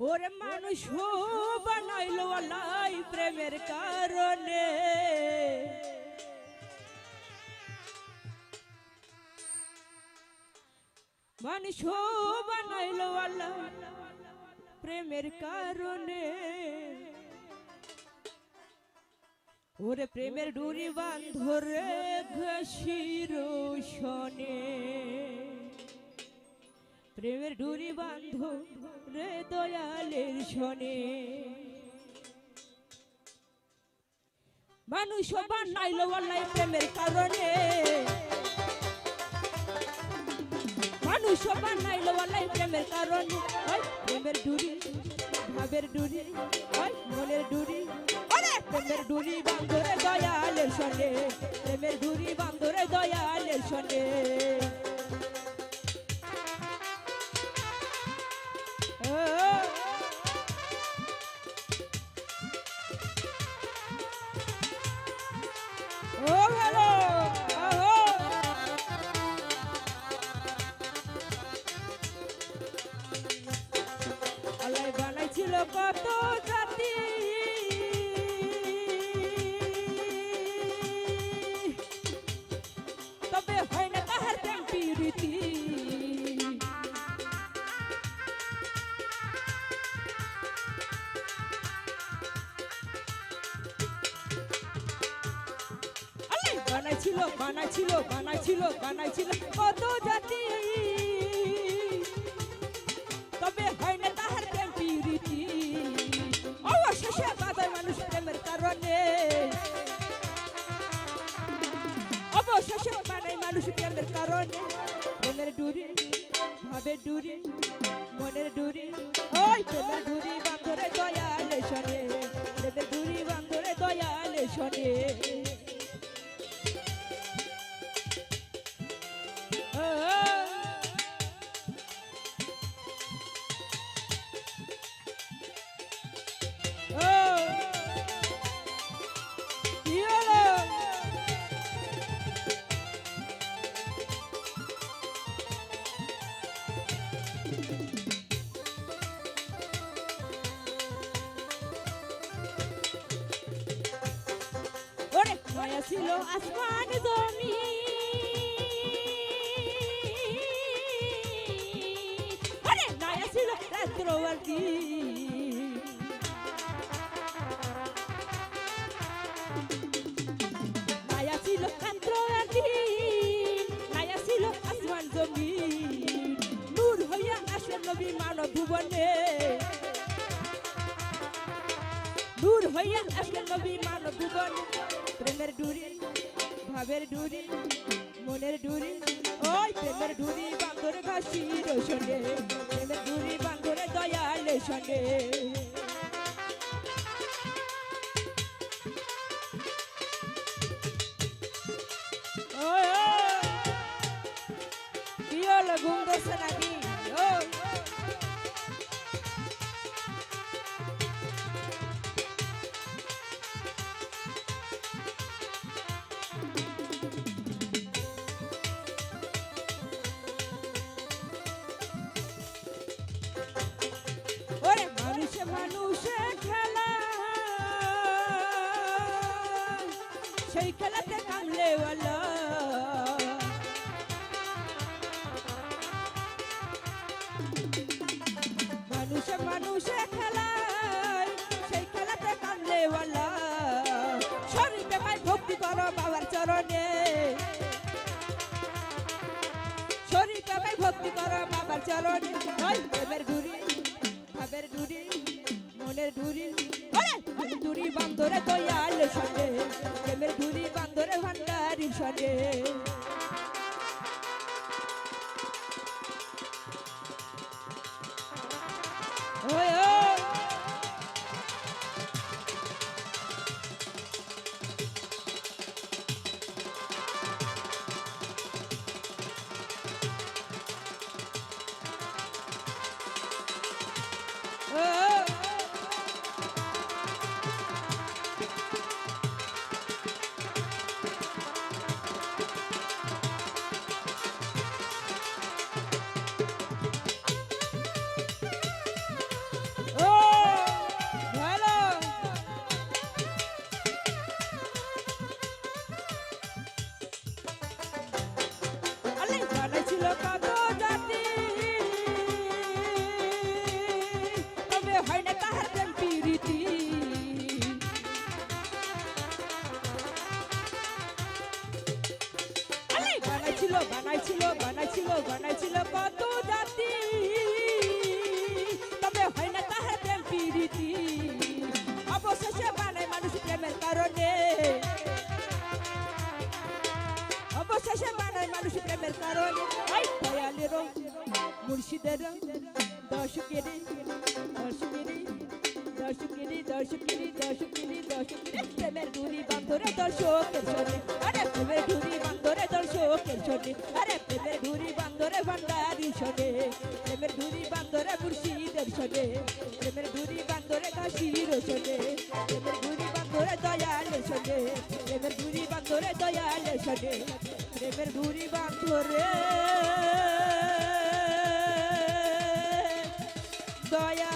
ওরে মানুষ বানাইলো আলাই প্রেমের কারণে। মানুষ বানাইলো আল্লাহ প্রেমের কারণে। ওরে প্রেমের ডুরি বান্ধরে ঘষির শনে। প্রেমের ডুরি বান্ধ রে দয়ালের শনে। মানুষ বানাইল আল্লাহ প্রেমের কারণে। মানুষ বানাইল আল্লাহ প্রেমের কারণে। ওই প্রেমের ডুরি ভাবের ডুরি ওই মনের ডুরি ওরে প্রেমের ডুরি বান্ধরে দয়ালের শনে। প্রেমের ডুরি বান্ধরে দয়ালের শনে। কত জাতি। তবে হয় না তাহার প্রেম প্রীতি। বানাইছিল বানাইছিল বানাইছিল প্রীতি। অবশেষে বাধায় মানুষ প্রেমের কারণে। অবশেষে বানাই মানুষ প্রেমের কারণে। প্রেমের ডুরি, ভাবের ডুরি, মনের ডুরি। ওই প্রেমের ডুরি। ওরে ছিল আসমান জমি। ওরে মায়া ছিল রাত্রবর্তী মায়া ছিল রাত্রবর্তী মায়া ছিল আসমান জমি। নূর হইয়া আসেন নবী মানব ভুবনে। দূর হইয়া আসলেন নবী মানব ভুবন। প্রেমের ডুরি ভাবের ডুরি মনের ডুরি। ওই প্রেমের ডুরি বান্ধরে ঘাসি রোশনে প্রেমের ডুরি বান্ধরে দয়ালে শনে ওই, ওই, কি হলো ঘুম ধরছে নাকি? সেই খেলাতে কামলে বলো মানুষে মানুষে খেলায়, সেই খেলাতে কামলে বলো শরীরে ভাই ভক্তি করো বাবার চরণে। শরীরে ভাই ভক্তি করো বাবার চরণে। প্রেমের ঘুরি ভাবের ডুরি মনের ওরে! ডুরি বান্দরে দয়াল সনে প্রেমের ডুরি বান্দরে ভান্ডারি সনে বানাইছিল বানাইছিল বানাইছিল বানাইছিল কত জাতি। তবে হয় না তাহার প্রেম পিরিতি। অবশেষে বানায় মানুষ প্রেমের কারণে। অবশেষে বানায় মানুষ প্রেমের কারণে। ওই দয়ালের মুর্শিদের দর্শকের দর্শকের দর্শকেরে দর্শকেরে দর্শকেরে দর্শকেরে প্রেমের ডুরি বান্ধরে দর্শকের সনে আরে প্রেমের ডুরি বান্ধরে দর্শকের সনে আরে প্রেমের ডুরি বান্ধরে ভান্ডারি সনে প্রেমের ডুরি বান্ধরে মুর্শিদের সনে প্রেমের ডুরি বান্ধরে কাশির সনে প্রেমের ডুরি বান্ধরে দয়ালের সনে প্রেমের ডুরি বান্ধরে দয়ালের সনে প্রেমের ডুরি বান্ধরে দয়া